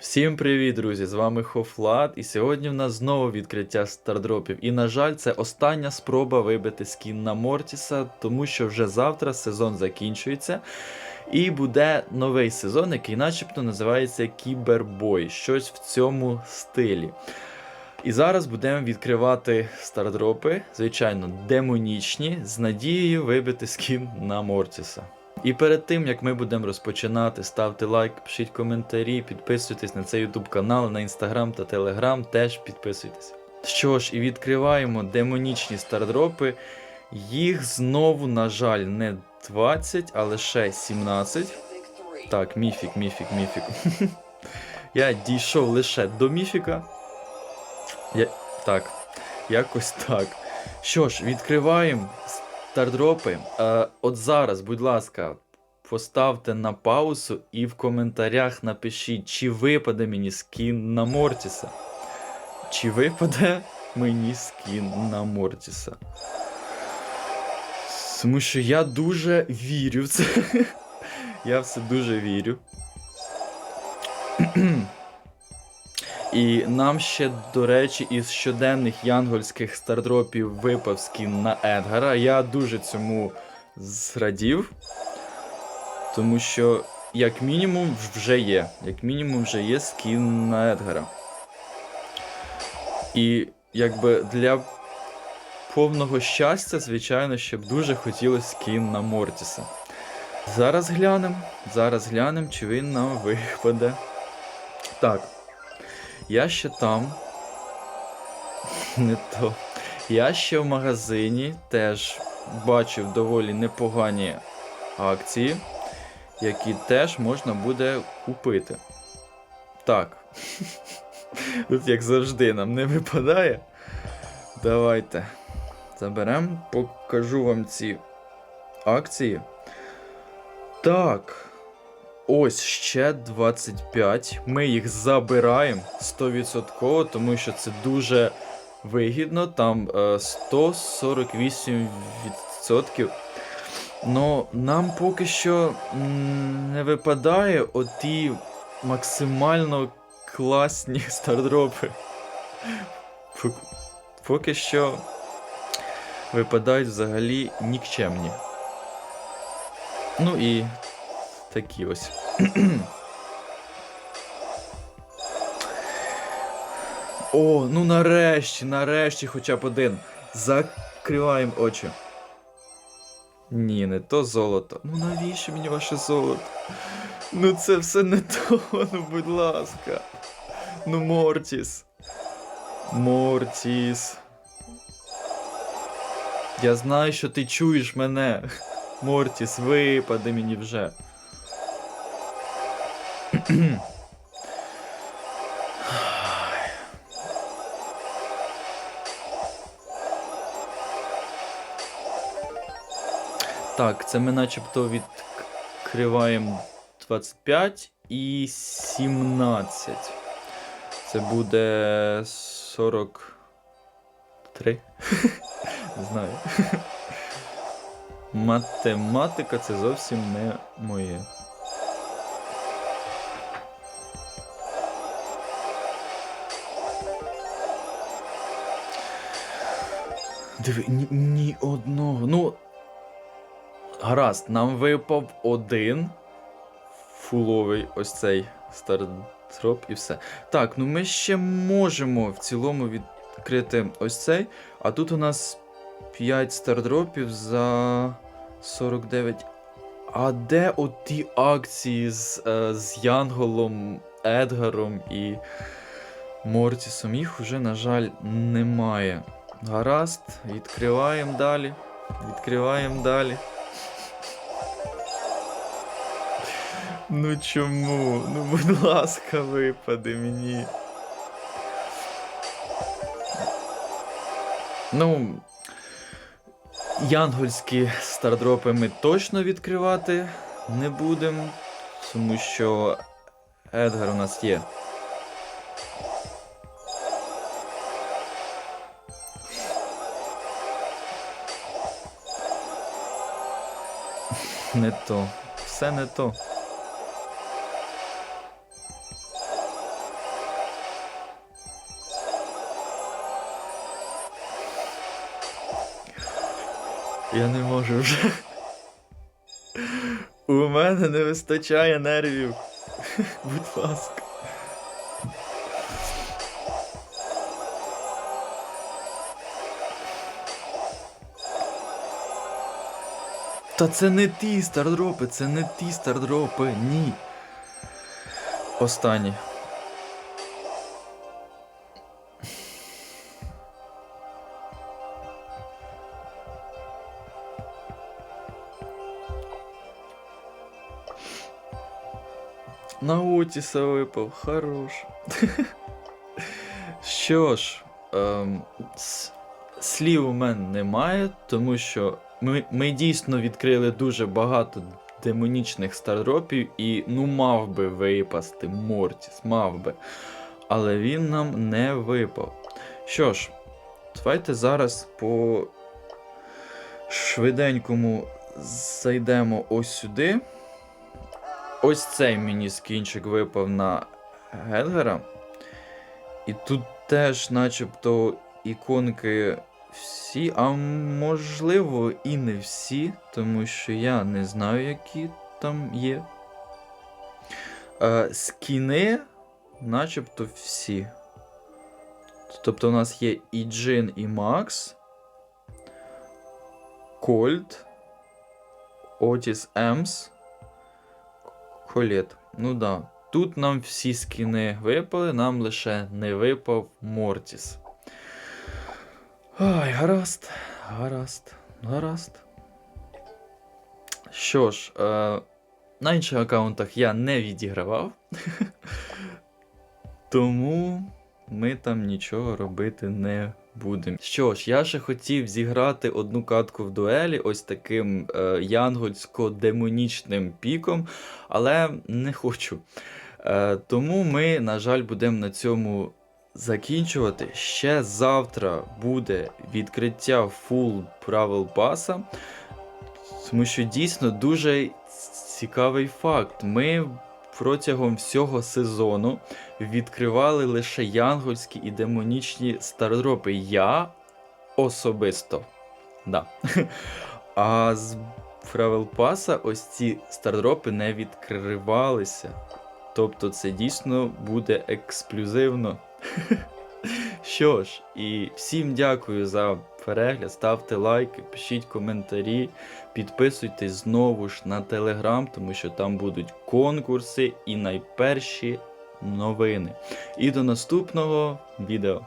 Всім привіт, друзі! З вами Хофлад, і сьогодні в нас знову відкриття стардропів. І, на жаль, це остання спроба вибити скін на Мортіса, тому що вже завтра сезон закінчується. І буде новий сезон, який начебто називається Кібербой, щось в цьому стилі. І зараз будемо відкривати стардропи, звичайно, демонічні, з надією вибити скін на Мортіса. І перед тим як ми будемо розпочинати, ставте лайк, пишіть коментарі, підписуйтесь на цей YouTube канал, на інстаграм та телеграм, теж підписуйтесь. Що ж, і відкриваємо демонічні стардропи. Їх знову, на жаль, не 20, а лише 17. Так, міфік, міфік, міфік. Я дійшов лише до міфіка. Я... Так, якось так. Що ж, відкриваємо стардропи. Е, от зараз, будь ласка, поставте на паузу і в коментарях напишіть, чи випаде мені скін на Мортіса. Чи випаде мені скін на Мортіса. Тому що я дуже вірю в це. Я все дуже вірю. І нам ще, до речі, із щоденних янгольських стардропів випав скін на Едгара. Я дуже цьому зрадів. Тому що, як мінімум, вже є. Як мінімум, вже є скін на Едгара. І якби для повного щастя, звичайно, щоб дуже хотілося скін на Мортіса. Зараз глянемо. Зараз глянемо, чи він нам випаде. Так. Я ще там. Не то. Я ще в магазині теж бачив доволі непогані акції, які теж можна буде купити. Так. Тут, як завжди, нам не випадає. Давайте заберемо, покажу вам ці акції. Так. Ось ще 25. Ми їх забираємо 100%, тому що це дуже вигідно. Там е, 148%. Но нам поки що не випадає оті максимально класні стардропи. Поки що випадають взагалі нікчемні. Ну і такі ось. О, ну нарешті, нарешті хоча б один. Закриваємо очі. Ні, не то золото. Ну навіщо мені ваше золото? Ну це все не то, ну будь ласка. Ну Мортіс. Мортіс. Я знаю, що ти чуєш мене. Мортіс, випади мені вже. Так, це ми начебто відкриваємо 25 і 17. Це буде 43. Не знаю. Математика це зовсім не моє. Диви, ні, ні одного. Ну. Гаразд, нам випав один фуловий ось цей стардроп і все. Так, ну ми ще можемо в цілому відкрити ось цей. А тут у нас 5 стардропів за 49. А де оті акції з, е, з Янголом, Едгаром і Мортісом? Їх уже, на жаль, немає. Гаразд, відкриваємо далі. Відкриваємо далі. Ну чому? Ну, будь ласка, випади мені. Ну. Янгольські стардропи ми точно відкривати не будемо, тому що Едгар у нас є. Не то. Все не то. Я не можу вже. У мене не вистачає нервів. Будь ласка. Та це не ті стардропи, це не ті стардропи, ні. Останній. На Отіса випав, хорош. Що ж, ем, слів у мене немає, тому що ми, ми дійсно відкрили дуже багато демонічних стардропів, і ну мав би випасти Мортіс, мав би. Але він нам не випав. Що ж, давайте зараз по швиденькому зайдемо ось сюди. Ось цей мені скінчик випав на Гедгера. І тут теж, начебто, іконки всі, а можливо і не всі, тому що я не знаю, які там є. Е, скіни, начебто всі. Тобто у нас є і Джин, і Макс, Кольт, Отіс Емс, Колет. Ну да. Тут нам всі скіни випали, нам лише не випав Мортіс. Ай, гаразд, гаразд, гаразд. Що ж, е, на інших аккаунтах я не відігравав. Тому ми там нічого робити не будемо. Що ж, я ще хотів зіграти одну катку в дуелі ось таким е, янгольсько-демонічним піком, але не хочу. Е, тому ми, на жаль, будемо на цьому закінчувати. Ще завтра буде відкриття фул правил паса, тому що дійсно дуже цікавий факт. Ми протягом всього сезону відкривали лише янгольські і демонічні стардропи. Я особисто. Да. А з правил паса ось ці стардропи не відкривалися. Тобто це дійсно буде ексклюзивно. Що ж, і всім дякую за перегляд. Ставте лайки, пишіть коментарі, підписуйтесь знову ж на телеграм, тому що там будуть конкурси і найперші новини. І до наступного відео.